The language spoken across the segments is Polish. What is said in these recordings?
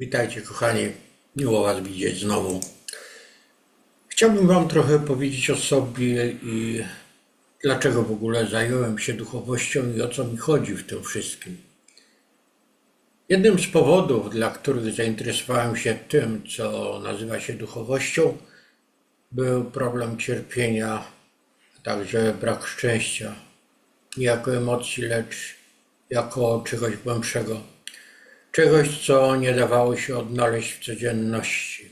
Witajcie kochani, miło Was widzieć znowu. Chciałbym Wam trochę powiedzieć o sobie i dlaczego w ogóle zająłem się duchowością i o co mi chodzi w tym wszystkim. Jednym z powodów, dla których zainteresowałem się tym, co nazywa się duchowością, był problem cierpienia, a także brak szczęścia. Nie jako emocji, lecz jako czegoś głębszego. Czegoś, co nie dawało się odnaleźć w codzienności.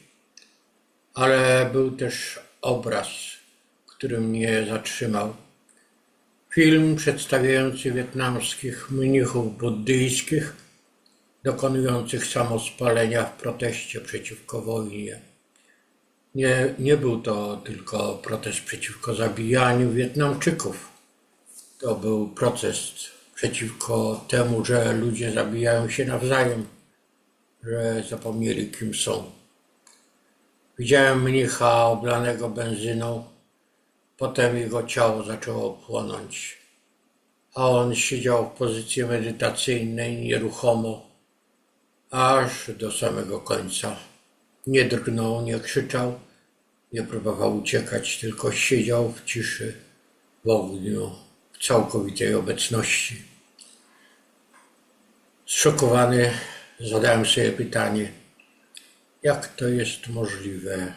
Ale był też obraz, który mnie zatrzymał. Film przedstawiający wietnamskich mnichów buddyjskich dokonujących samospalenia w proteście przeciwko wojnie. Nie, nie był to tylko protest przeciwko zabijaniu Wietnamczyków. To był protest przeciwko temu, że ludzie zabijają się nawzajem, że zapomnieli kim są. Widziałem mnicha oblanego benzyną, potem jego ciało zaczęło płonąć, a on siedział w pozycji medytacyjnej nieruchomo, aż do samego końca. Nie drgnął, nie krzyczał, nie próbował uciekać, tylko siedział w ciszy, w ogniu, w całkowitej obecności. Zszokowany zadałem sobie pytanie, jak to jest możliwe?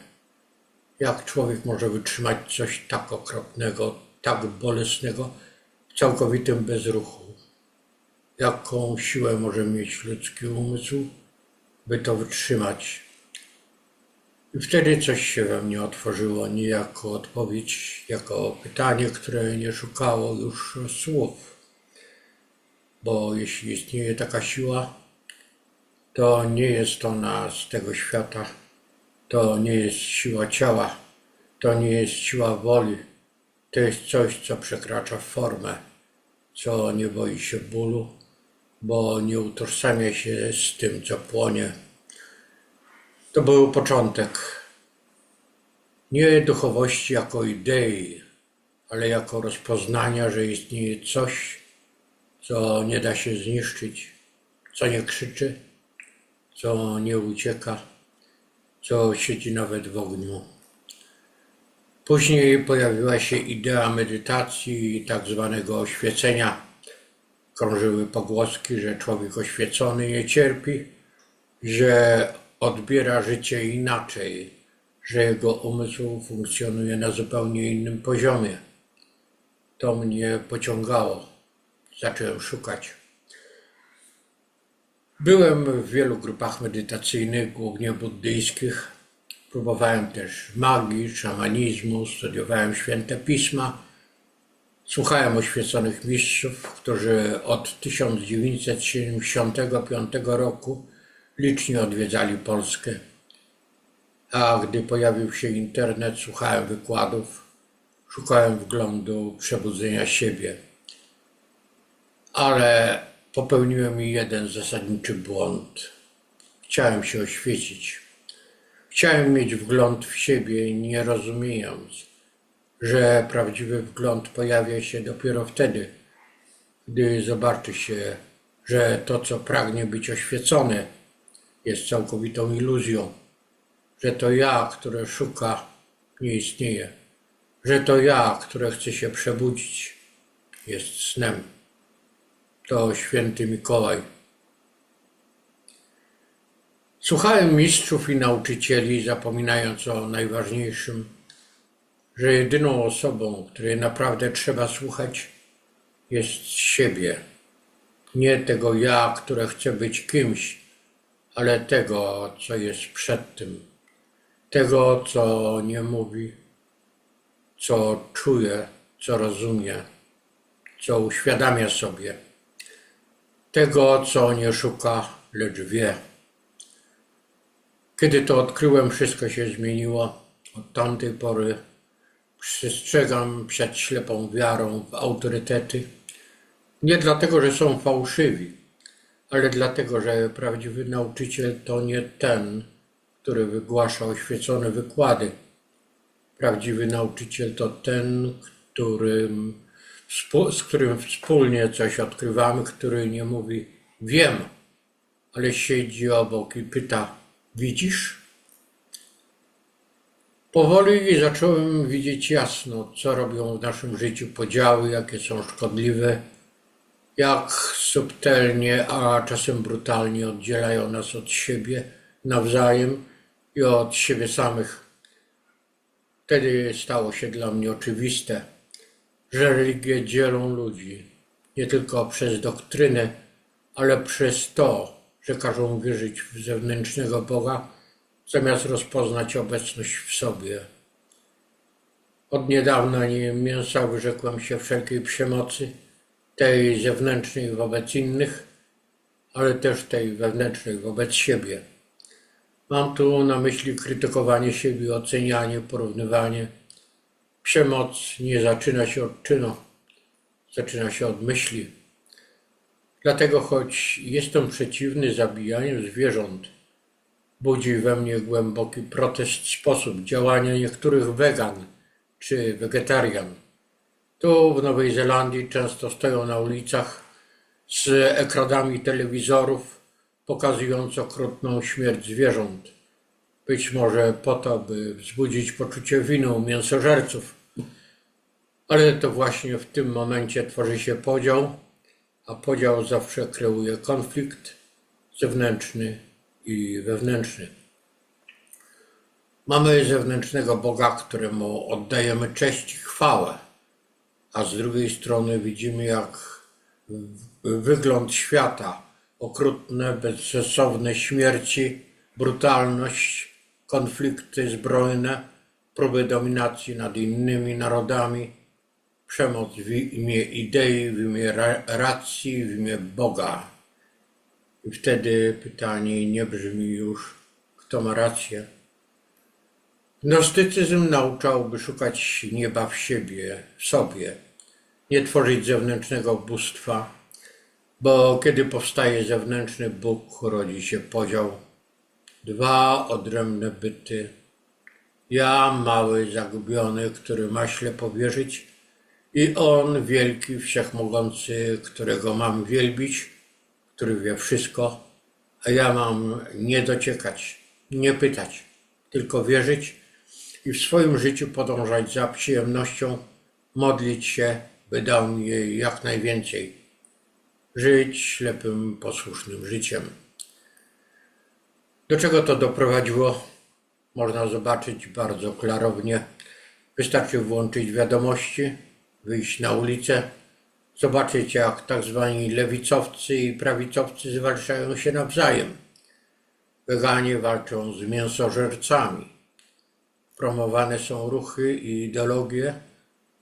Jak człowiek może wytrzymać coś tak okropnego, tak bolesnego w całkowitym bezruchu? Jaką siłę może mieć ludzki umysł, by to wytrzymać? I wtedy coś się we mnie otworzyło, nie jako odpowiedź, jako pytanie, które nie szukało już słów. Bo jeśli istnieje taka siła, to nie jest ona z tego świata, to nie jest siła ciała, to nie jest siła woli, to jest coś, co przekracza formę, co nie boi się bólu, bo nie utożsamia się z tym, co płonie. To był początek. Nie duchowości jako idei, ale jako rozpoznania, że istnieje coś, co nie da się zniszczyć, co nie krzyczy, co nie ucieka, co siedzi nawet w ogniu. Później pojawiła się idea medytacji tak zwanego oświecenia. Krążyły pogłoski, że człowiek oświecony nie cierpi, że odbiera życie inaczej, że jego umysł funkcjonuje na zupełnie innym poziomie. To mnie pociągało. Zacząłem szukać. Byłem w wielu grupach medytacyjnych, głównie buddyjskich. Próbowałem też magii, szamanizmu, studiowałem święte pisma. Słuchałem oświeconych mistrzów, którzy od 1975 roku licznie odwiedzali Polskę. A gdy pojawił się internet, słuchałem wykładów, szukałem wglądu przebudzenia siebie. Ale popełniłem jeden zasadniczy błąd. Chciałem się oświecić. Chciałem mieć wgląd w siebie, nie rozumiejąc, że prawdziwy wgląd pojawia się dopiero wtedy, gdy zobaczy się, że to, co pragnie być oświecone, jest całkowitą iluzją, że to ja, które szuka, nie istnieje, że to ja, które chce się przebudzić, jest snem. To święty Mikołaj. Słuchałem mistrzów i nauczycieli, zapominając o najważniejszym, że jedyną osobą, której naprawdę trzeba słuchać, jest siebie. Nie tego ja, które chce być kimś, ale tego, co jest przed tym. Tego, co nie mówi, co czuje, co rozumie, co uświadamia sobie. Tego, co nie szuka, lecz wie. Kiedy to odkryłem, wszystko się zmieniło. Od tamtej pory przestrzegam przed ślepą wiarą w autorytety. Nie dlatego, że są fałszywi, ale dlatego, że prawdziwy nauczyciel to nie ten, który wygłasza oświecone wykłady. Prawdziwy nauczyciel to ten, którym, z którym wspólnie coś odkrywamy, który nie mówi wiem, ale siedzi obok i pyta: Widzisz? Powoli zacząłem widzieć jasno, co robią w naszym życiu podziały, jakie są szkodliwe, jak subtelnie, a czasem brutalnie oddzielają nas od siebie nawzajem i od siebie samych. Wtedy stało się dla mnie oczywiste, że religie dzielą ludzi nie tylko przez doktrynę, ale przez to, że każą wierzyć w zewnętrznego Boga, zamiast rozpoznać obecność w sobie. Od niedawna nie mięsa, wyrzekłem się wszelkiej przemocy, tej zewnętrznej wobec innych, ale też tej wewnętrznej wobec siebie. Mam tu na myśli krytykowanie siebie, ocenianie, porównywanie. Przemoc nie zaczyna się od czynu, zaczyna się od myśli. Dlatego, choć jestem przeciwny zabijaniu zwierząt, budzi we mnie głęboki protest sposób działania niektórych wegan czy wegetarian. Tu w Nowej Zelandii często stoją na ulicach z ekranami telewizorów, pokazując okrutną śmierć zwierząt. Być może po to, by wzbudzić poczucie winy u mięsożerców. Ale to właśnie w tym momencie tworzy się podział, a podział zawsze kreuje konflikt zewnętrzny i wewnętrzny. Mamy zewnętrznego Boga, któremu oddajemy cześć i chwałę, a z drugiej strony widzimy, jak wygląd świata, okrutne, bezsensowne śmierci, brutalność, konflikty zbrojne, próby dominacji nad innymi narodami, przemoc w imię idei, w imię ra- racji, w imię Boga. I wtedy pytanie nie brzmi już, kto ma rację. Gnostycyzm nauczałby szukać nieba w siebie, w sobie, nie tworzyć zewnętrznego bóstwa, bo kiedy powstaje zewnętrzny Bóg, rodzi się podział. Dwa odrębne byty. Ja, mały, zagubiony, który ma ślepo wierzyć, i On, wielki, wszechmogący, którego mam wielbić, który wie wszystko, a ja mam nie dociekać, nie pytać, tylko wierzyć i w swoim życiu podążać za przyjemnością, modlić się, by dał jej jak najwięcej, żyć ślepym, posłusznym życiem. Do czego to doprowadziło? Można zobaczyć bardzo klarownie. Wystarczy włączyć wiadomości, wyjść na ulicę, zobaczyć jak tak zwani lewicowcy i prawicowcy zwalczają się nawzajem. Weganie walczą z mięsożercami. Promowane są ruchy i ideologie,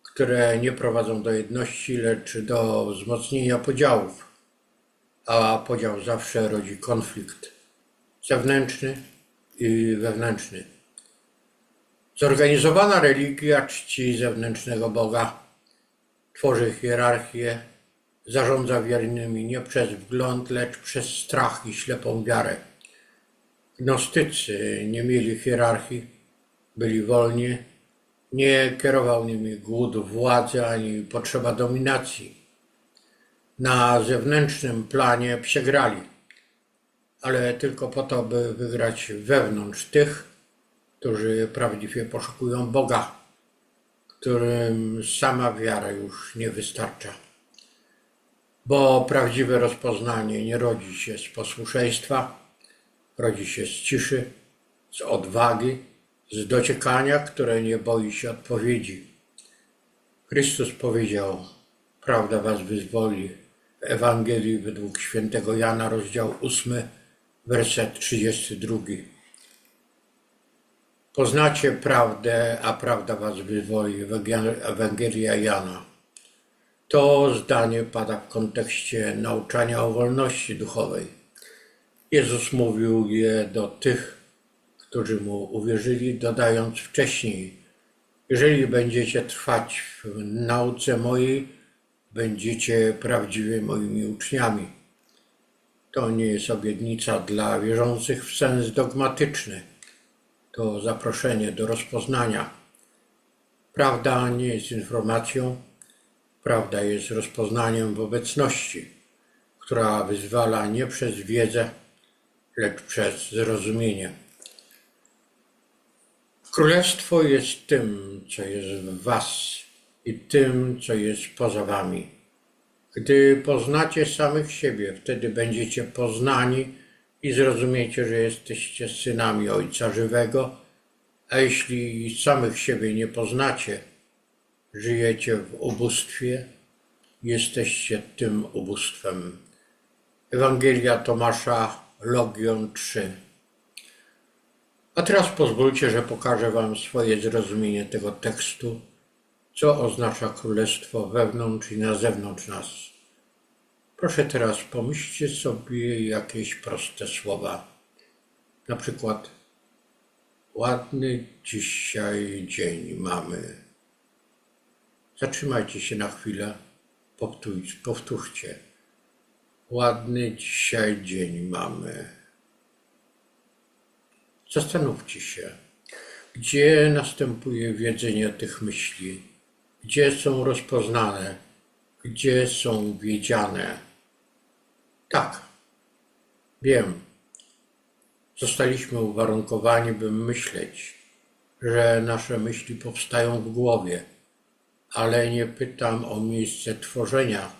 które nie prowadzą do jedności, lecz do wzmocnienia podziałów. A podział zawsze rodzi konflikt zewnętrzny i wewnętrzny. Zorganizowana religia czci zewnętrznego Boga, tworzy hierarchię, zarządza wiernymi nie przez wgląd, lecz przez strach i ślepą wiarę. Gnostycy nie mieli hierarchii, byli wolni, nie kierował nimi głód władzy ani potrzeba dominacji. Na zewnętrznym planie przegrali, ale tylko po to, by wygrać wewnątrz tych, którzy prawdziwie poszukują Boga, którym sama wiara już nie wystarcza. Bo prawdziwe rozpoznanie nie rodzi się z posłuszeństwa, rodzi się z ciszy, z odwagi, z dociekania, które nie boi się odpowiedzi. Chrystus powiedział: Prawda was wyzwoli. W Ewangelii według świętego Jana, rozdział 8, werset 32. Poznacie prawdę, a prawda was wyzwoli. Ewangelia Jana. To zdanie pada w kontekście nauczania o wolności duchowej. Jezus mówił je do tych, którzy mu uwierzyli, dodając wcześniej: Jeżeli będziecie trwać w nauce mojej, będziecie prawdziwie moimi uczniami. To nie jest obietnica dla wierzących w sens dogmatyczny. To zaproszenie do rozpoznania. Prawda nie jest informacją, prawda jest rozpoznaniem w obecności, która wyzwala nie przez wiedzę, lecz przez zrozumienie. Królestwo jest tym, co jest w Was i tym, co jest poza Wami. Gdy poznacie samych siebie, wtedy będziecie poznani i zrozumiecie, że jesteście synami Ojca Żywego, a jeśli samych siebie nie poznacie, żyjecie w ubóstwie, jesteście tym ubóstwem. Ewangelia Tomasza, Logion 3. A teraz pozwólcie, że pokażę Wam swoje zrozumienie tego tekstu, co oznacza królestwo wewnątrz i na zewnątrz nas. Proszę teraz pomyślcie sobie jakieś proste słowa. Na przykład ładny dzisiaj dzień mamy. Zatrzymajcie się na chwilę, powtórz, powtórzcie. Ładny dzisiaj dzień mamy. Zastanówcie się, gdzie następuje wiedzenie tych myśli, gdzie są rozpoznane, gdzie są wiedziane. Tak, wiem. Zostaliśmy uwarunkowani, by myśleć, że nasze myśli powstają w głowie, ale nie pytam o miejsce tworzenia,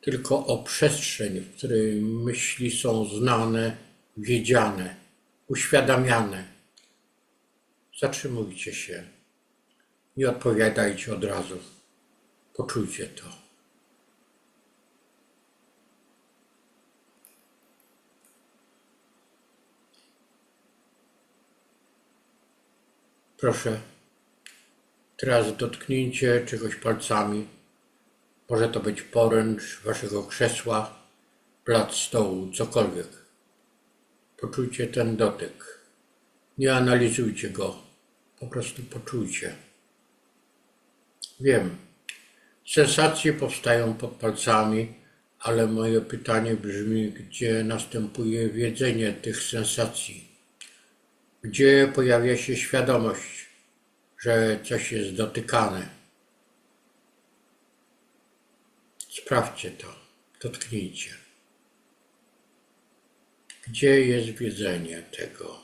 tylko o przestrzeń, w której myśli są znane, wiedziane, uświadamiane. Zatrzymujcie się. Nie odpowiadajcie od razu. Poczujcie to. Proszę, teraz dotknijcie czegoś palcami. Może to być poręcz waszego krzesła, plac stołu, cokolwiek. Poczujcie ten dotyk. Nie analizujcie go, po prostu poczujcie. Wiem, sensacje powstają pod palcami, ale moje pytanie brzmi, gdzie następuje wiedzenie tych sensacji? Gdzie pojawia się świadomość, że coś jest dotykane? Sprawdźcie to, dotknijcie. Gdzie jest wiedzenie tego?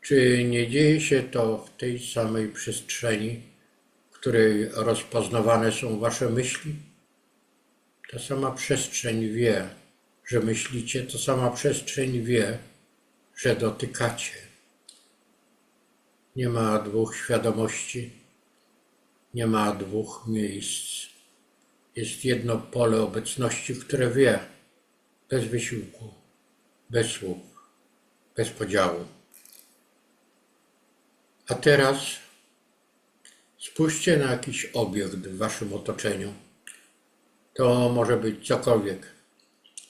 Czy nie dzieje się to w tej samej przestrzeni, w której rozpoznawane są wasze myśli? Ta sama przestrzeń wie, że myślicie, ta sama przestrzeń wie, że dotykacie. Nie ma dwóch świadomości, nie ma dwóch miejsc. Jest jedno pole obecności, które wie, bez wysiłku, bez słów, bez podziału. A teraz spójrzcie na jakiś obiekt w waszym otoczeniu. To może być cokolwiek.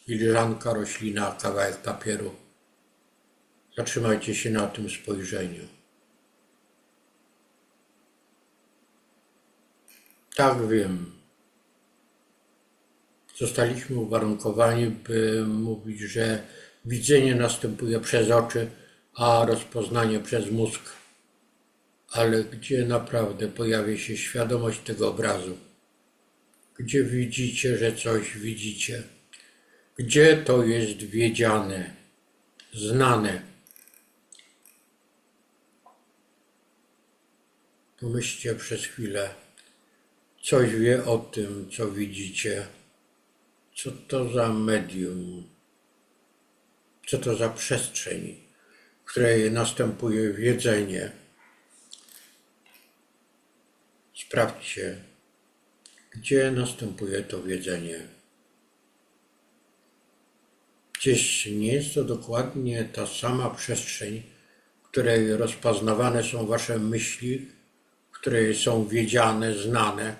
Filiżanka, roślina, kawałek papieru. Zatrzymajcie się na tym spojrzeniu. Tak, wiem. Zostaliśmy uwarunkowani, by mówić, że widzenie następuje przez oczy, a rozpoznanie przez mózg. Ale gdzie naprawdę pojawia się świadomość tego obrazu? Gdzie widzicie, że coś widzicie? Gdzie to jest wiedziane, znane? Pomyślcie przez chwilę. Coś wie o tym, co widzicie. Co to za medium? Co to za przestrzeń, w której następuje wiedzenie? Sprawdźcie, gdzie następuje to wiedzenie. Gdzieś nie jest to dokładnie ta sama przestrzeń, w której rozpoznawane są wasze myśli, w której są wiedziane, znane,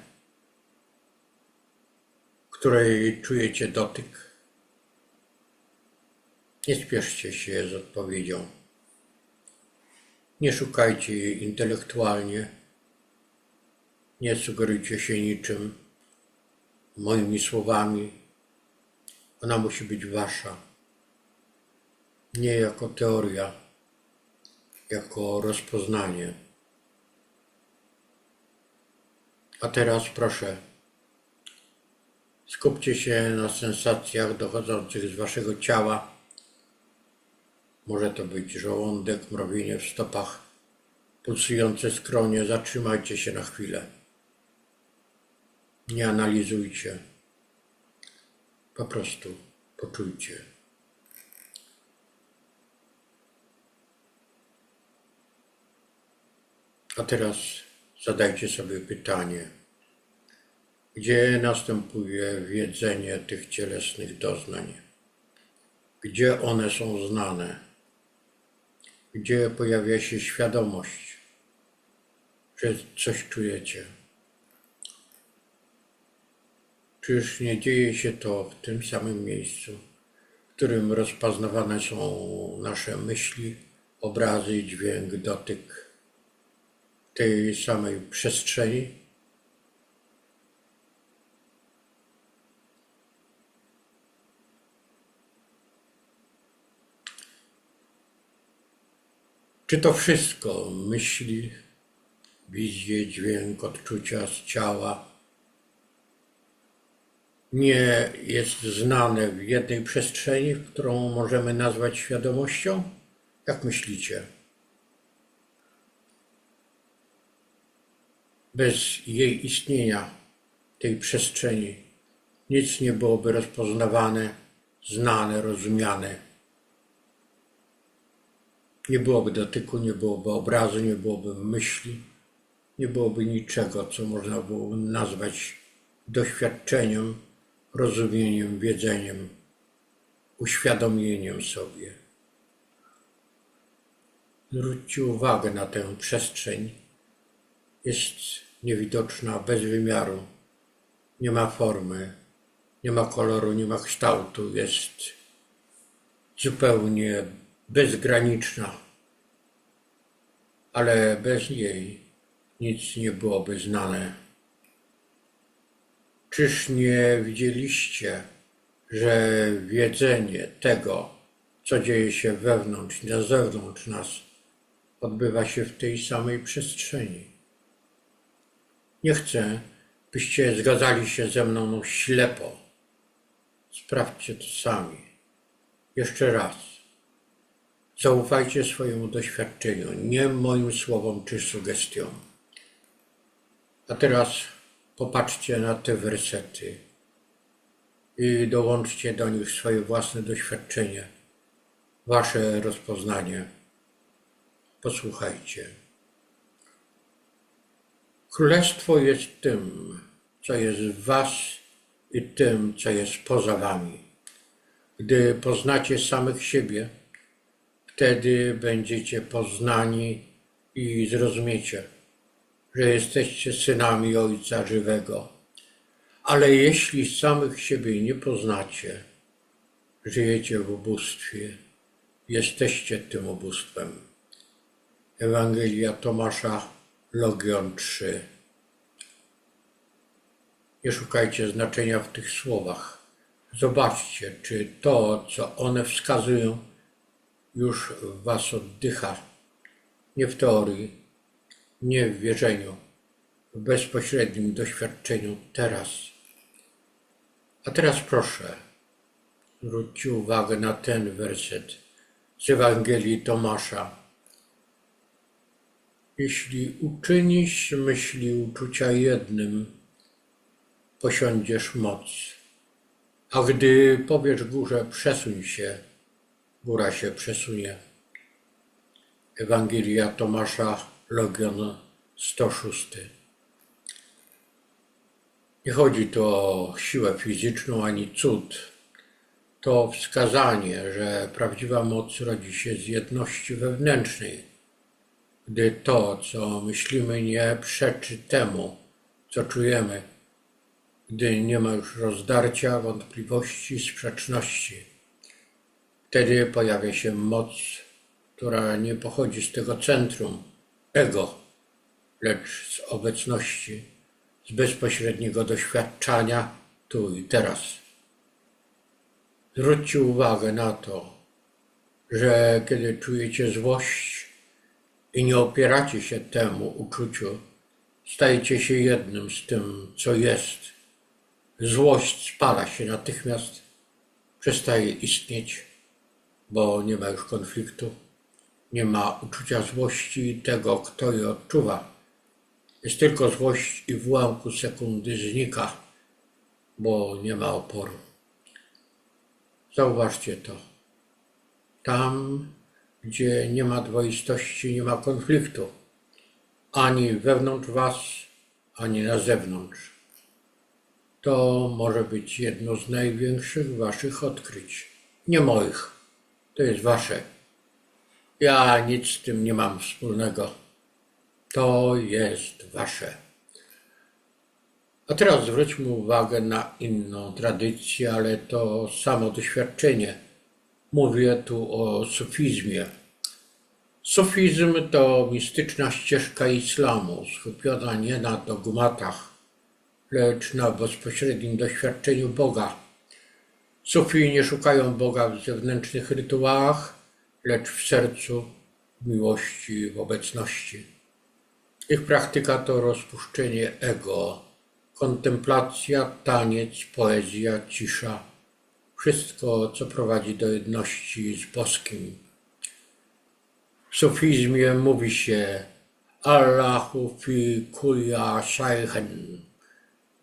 w której czujecie dotyk. Nie spieszcie się z odpowiedzią. Nie szukajcie jej intelektualnie. Nie sugerujcie się niczym, moimi słowami. Ona musi być wasza. Nie jako teoria, jako rozpoznanie. A teraz proszę, Skupcie się na sensacjach dochodzących z waszego ciała. Może to być żołądek, mrowienie w stopach, pulsujące skronie. Zatrzymajcie się na chwilę. Nie analizujcie. Po prostu poczujcie. A teraz zadajcie sobie pytanie, gdzie następuje wiedzenie tych cielesnych doznań? Gdzie one są znane? Gdzie pojawia się świadomość, że coś czujecie? Czyż nie dzieje się to w tym samym miejscu, w którym rozpoznawane są nasze myśli, obrazy, dźwięk, dotyk tej samej przestrzeni? Czy to wszystko myśli, wizje, dźwięk, odczucia z ciała nie jest znane w jednej przestrzeni, którą możemy nazwać świadomością? Jak myślicie? Bez jej istnienia, tej przestrzeni, nic nie byłoby rozpoznawane, znane, rozumiane. Nie byłoby dotyku, nie byłoby obrazu, nie byłoby myśli, nie byłoby niczego, co można byłoby nazwać doświadczeniem, rozumieniem, wiedzeniem, uświadomieniem sobie. Zwróćcie uwagę na tę przestrzeń. Jest niewidoczna, bez wymiaru. Nie ma formy, nie ma koloru, nie ma kształtu. Jest zupełnie bezgraniczna, ale bez niej nic nie byłoby znane. Czyż nie widzieliście, że wiedzenie tego, co dzieje się wewnątrz i na zewnątrz nas, odbywa się w tej samej przestrzeni? Nie chcę, byście zgadzali się ze mną ślepo. Sprawdźcie to sami. Jeszcze raz. Zaufajcie swojemu doświadczeniu, nie moim słowom czy sugestiom. A teraz popatrzcie na te wersety i dołączcie do nich swoje własne doświadczenie, wasze rozpoznanie. Posłuchajcie. Królestwo jest tym, co jest w was i tym, co jest poza wami. Gdy poznacie samych siebie, wtedy będziecie poznani i zrozumiecie, że jesteście synami Ojca Żywego. Ale jeśli samych siebie nie poznacie, żyjecie w ubóstwie, jesteście tym ubóstwem. Ewangelia Tomasza, Logion 3. Nie szukajcie znaczenia w tych słowach. Zobaczcie, czy to, co one wskazują, już w Was oddycha. Nie w teorii, nie w wierzeniu, w bezpośrednim doświadczeniu teraz. A teraz proszę, zwróćcie uwagę na ten werset z Ewangelii Tomasza. Jeśli uczynisz myśli uczucia jednym, posiądziesz moc. A gdy powiesz górze, przesuń się, góra się przesunie. Ewangelia Tomasza, Logion 106. Nie chodzi tu o siłę fizyczną ani cud. To wskazanie, że prawdziwa moc rodzi się z jedności wewnętrznej, gdy to, co myślimy, nie przeczy temu, co czujemy, gdy nie ma już rozdarcia, wątpliwości, sprzeczności. Wtedy pojawia się moc, która nie pochodzi z tego centrum, ego, lecz z obecności, z bezpośredniego doświadczania tu i teraz. Zwróćcie uwagę na to, że kiedy czujecie złość i nie opieracie się temu uczuciu, stajecie się jednym z tym, co jest, złość spala się natychmiast, przestaje istnieć, bo nie ma już konfliktu, nie ma uczucia złości tego, kto je odczuwa. Jest tylko złość i w ułamku sekundy znika, bo nie ma oporu. Zauważcie to. Tam, gdzie nie ma dwoistości, nie ma konfliktu, ani wewnątrz Was, ani na zewnątrz. To może być jedno z największych Waszych odkryć. Nie moich, to jest Wasze. Ja nic z tym nie mam wspólnego. To jest Wasze. A teraz zwróćmy uwagę na inną tradycję, ale to samo doświadczenie. Mówię tu o sufizmie. Sufizm to mistyczna ścieżka islamu, skupiona nie na dogmatach, lecz na bezpośrednim doświadczeniu Boga. Sufi nie szukają Boga w zewnętrznych rytuałach, lecz w sercu, miłości, w obecności. Ich praktyka to rozpuszczenie ego, kontemplacja, taniec, poezja, cisza. Wszystko, co prowadzi do jedności z boskim. W sufizmie mówi się Allahu fi kulla shay'in.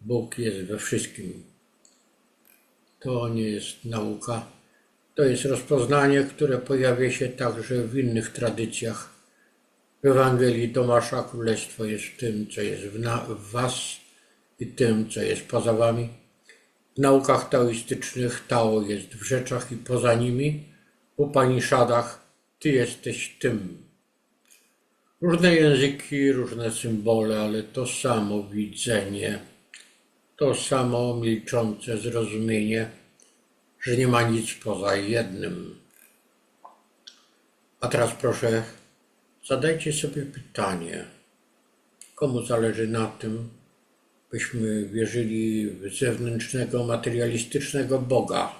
Bóg jest we wszystkim. To nie jest nauka. To jest rozpoznanie, które pojawia się także w innych tradycjach. W Ewangelii Tomasza Królestwo jest tym, co jest w, na, w was i tym, co jest poza wami. W naukach taoistycznych Tao jest w rzeczach i poza nimi. W Upanishadach Ty jesteś tym. Różne języki, różne symbole, ale to samo widzenie, to samo milczące zrozumienie, że nie ma nic poza jednym. A teraz proszę, zadajcie sobie pytanie, komu zależy na tym, byśmy wierzyli w zewnętrznego, materialistycznego Boga.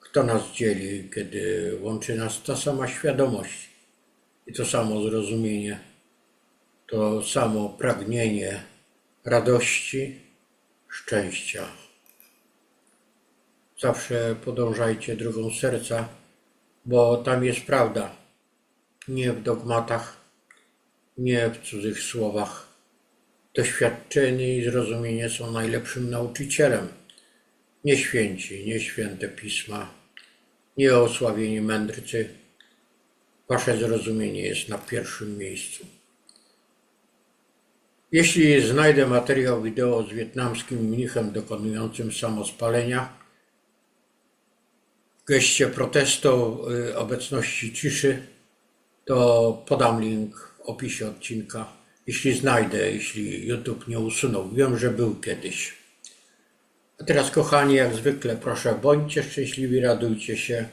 Kto nas dzieli, kiedy łączy nas ta sama świadomość i to samo zrozumienie, to samo pragnienie radości, szczęścia. Zawsze podążajcie drogą serca, bo tam jest prawda. Nie w dogmatach, nie w cudzych słowach. Doświadczenie i zrozumienie są najlepszym nauczycielem. Nie święci, nie święte pisma, nie osławieni mędrcy. Wasze zrozumienie jest na pierwszym miejscu. Jeśli znajdę materiał wideo z wietnamskim mnichem dokonującym samospalenia, geście protestu y, obecności ciszy, to podam link w opisie odcinka. Jeśli znajdę, jeśli YouTube nie usunął. Wiem, że był kiedyś. A teraz, kochani, jak zwykle, proszę, bądźcie szczęśliwi, radujcie się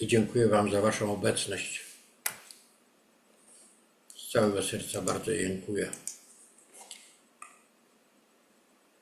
i dziękuję Wam za Waszą obecność. Z całego serca bardzo dziękuję.